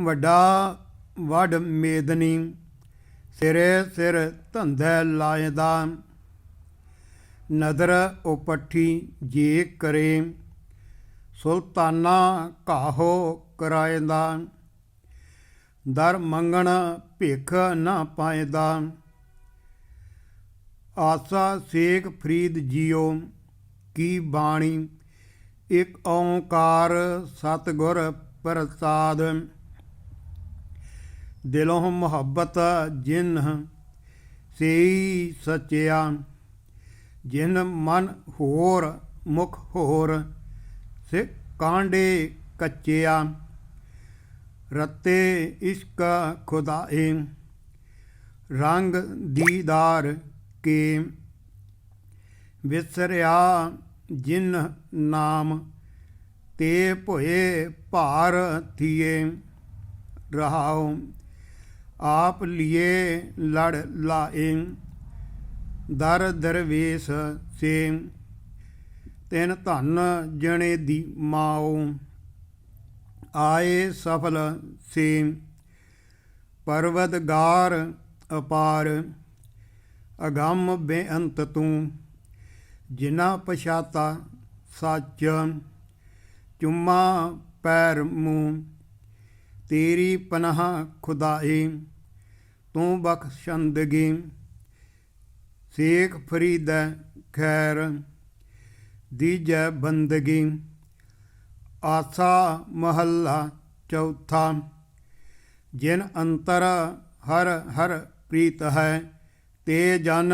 ਵੱਡਾ ਵੱਡ ਮੇਦਨੀ ਸਿਰੇ ਸਿਰ ਧੰਦੇ ਲਾਇਦਾ। ਨਦਰ ਉਪੱਠੀ ਜੇ ਕਰੇ, ਸੁਲਤਾਨਾ ਕਾਹੋ ਕਰਾਇਦਾ। ਦਰ ਮੰਗਣ ਭਿਖ ਨਾ ਪਾਇਦਾ। ਆਸਾ ਸੇਖ ਫਰੀਦ ਜੀਓ, ਕੀ ਬਾਣੀ? ਇਕ ਓੰਕਾਰ ਸਤਿਗੁਰ ਪ੍ਰਸਾਦ। ਦਿਲੋਂ ਮੁਹੱਬਤ ਜਿਨ ਸੇਈ ਸਚਿਆ, ਜਿਨ ਮਨ ਹੋਰ ਮੁਖ ਹੋਰ ਸੇ ਕਾਂਡੇ ਕੱਚਿਆ, ਰਤੇ ਇਸ਼ਕ ਖੁਦਾਏ, ਰੰਗ ਦੀਦਾਰ ਕੇ, ਵਿਸਰਿਆ ਜਿਨ ਨਾਮ, ਤੇ ਭੋਏ ਭਾਰ ਥੀਏ, ਰਹਾਉ ਆਪ ਲਿਏ ਲੜ ਲਾਏ ਦਰ ਦਰਵੇਸ ਸੇਮ, ਤਿਨ ਧਨ ਜਣੇ ਦੀ ਮਾਓ ਆਏ ਸਫਲ ਸੇਮ, ਪਰਵਤਗਾਰ ਅਪਾਰ, ਅਗੰਮ ਬੇਅੰਤ ਤੂੰ ਜਿਨਾ ਪਛਾਤਾ ਸੱਚ, ਚੁੰਮਾ ਪੈਰ ਮੂੰ। ਤੇਰੀ ਪਨਾਹ ਖੁਦਾਏ ਤੂੰ ਬਖਸ਼ੰਦਗੀ ਸੇਖ ਫਰੀਦ ਖੈਰ ਦੀਜੈ ਬੰਦਗੀ। ਆਸਾ ਮਹੱਲਾ ਚੌਥਾ, ਜਿਨ ਅੰਤਰ ਹਰ ਹਰ ਪ੍ਰੀਤ ਹੈ, ਤੇ ਜਨ